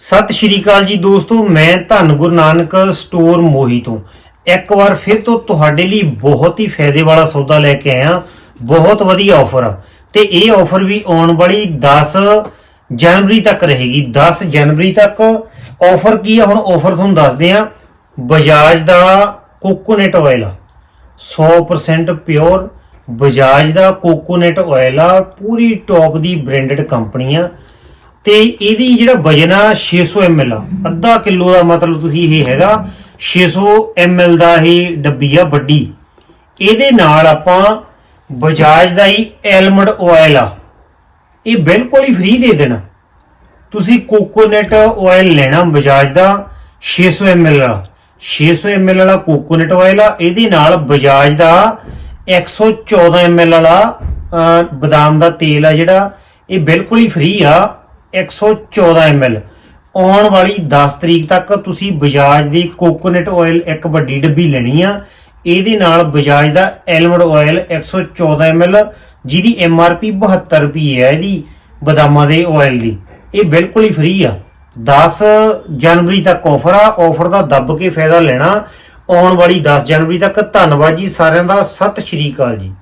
ਸਤਿ ਸ਼੍ਰੀ ਅਕਾਲ ਜੀ ਦੋਸਤੋ, ਮੈਂ ਧੰਨ ਗੁਰੂ ਨਾਨਕ ਸਟੋਰ ਮੋਹੀ ਤੋਂ। ਇੱਕ ਵਾਰ ਫਿਰ ਤੋਂ ਤੁਹਾਡੇ ਲਈ ਬਹੁਤ ਹੀ ਫਾਇਦੇ ਵਾਲਾ ਸੌਦਾ ਲੈ ਕੇ ਆਇਆ। ਬਹੁਤ ਵਧੀਆ ਆਫਰ ਆ। ਤੇ ਇਹ ਆਫਰ ਵੀ ਆਉਣ ਵਾਲੀ 10 ਜਨਵਰੀ ਤੱਕ ਰਹੇਗੀ। 10 ਜਨਵਰੀ ਤੱਕ ਆਫਰ ਕੀ ਆ? ਹੁਣ ਆਫਰ ਤੁਹਾਨੂੰ ਦੱਸਦੇ ਆ। ਬਜਾਜ ਦਾ ਕੋਕੋਨਟ ਆਇਲ ਆ। 100% ਪਿਓਰ ਬਜਾਜ ਦਾ ਕੋਕੋਨਟ ਆਇਲ ਆ। ਪੂਰੀ ਟੌਪ ਦੀ ਬ੍ਰਾਂਡਡ ਕੰਪਨੀ ਆ। ਤੇ ਇਹਦੀ ਜਿਹੜਾ ਵਜਨ ਆ 600 ml ਆ। ਅੱਧਾ ਕਿਲੋ ਦਾ ਮਤਲਬ ਤੁਸੀਂ ਇਹ ਹੈਗਾ 600 ml ਦਾ ਇਹ ਡੱਬੀ ਆ ਵੱਡੀ। ਇਹਦੇ ਨਾਲ ਆਪਾਂ ਬਜਾਜ ਦਾ ਹੀ ਐਲਮੰਡ ਆਇਲ ਆ। ਇਹ ਬਿਲਕੁਲ ਹੀ ਫ੍ਰੀ ਦੇ ਦੇਣਾ। ਤੁਸੀਂ ਕੋਕੋਨਟ ਆਇਲ ਲੈਣਾ ਬਜਾਜ ਦਾ 600 ml ਵਾਲਾ। 600 ml ਵਾਲਾ ਕੋਕੋਨਟ ਆਇਲ ਆ, ਇਹਦੇ ਨਾਲ ਬਜਾਜ ਦਾ 114 ml ਵਾਲਾ ਬਦਾਮ ਦਾ ਤੇਲ ਆ ਜਿਹੜਾ, ਇਹ ਬਿਲਕੁਲ ਹੀ ਫ੍ਰੀ ਆ। 114 ml ਆਉਣ ਵਾਲੀ 10 ਤਰੀਕ ਤੱਕ ਤੁਸੀਂ ਬਜਾਜ ਦੀ ਕੋਕੋਨਟ ਆਇਲ ਇੱਕ ਵੱਡੀ ਡੱਬੀ ਲੈਣੀ ਆ। ਇਹਦੇ ਨਾਲ ਬਜਾਜ ਦਾ ਐਲਮੰਡ ਆਇਲ 114 ml, ਜਿਹਦੀ MRP 72 ਰੁਪਏ ਹੈ ਇਹਦੀ, ਬਦਾਮਾਂ ਦੇ ਆਇਲ ਦੀ। ਇਹ ਬਿਲਕੁਲ ਹੀ ਫ੍ਰੀ ਆ। 10 ਜਨਵਰੀ ਤੱਕ ਆਫਰ ਆ। ਆਫਰ ਦਾ ਦੱਬ ਕੇ ਫਾਇਦਾ ਲੈਣਾ। ਆਉਣ ਵਾਲੀ 10 ਜਨਵਰੀ ਤੱਕ। ਧੰਨਵਾਦ ਜੀ ਸਾਰਿਆਂ ਦਾ। ਸਤਿ ਸ਼੍ਰੀ ਅਕਾਲ ਜੀ।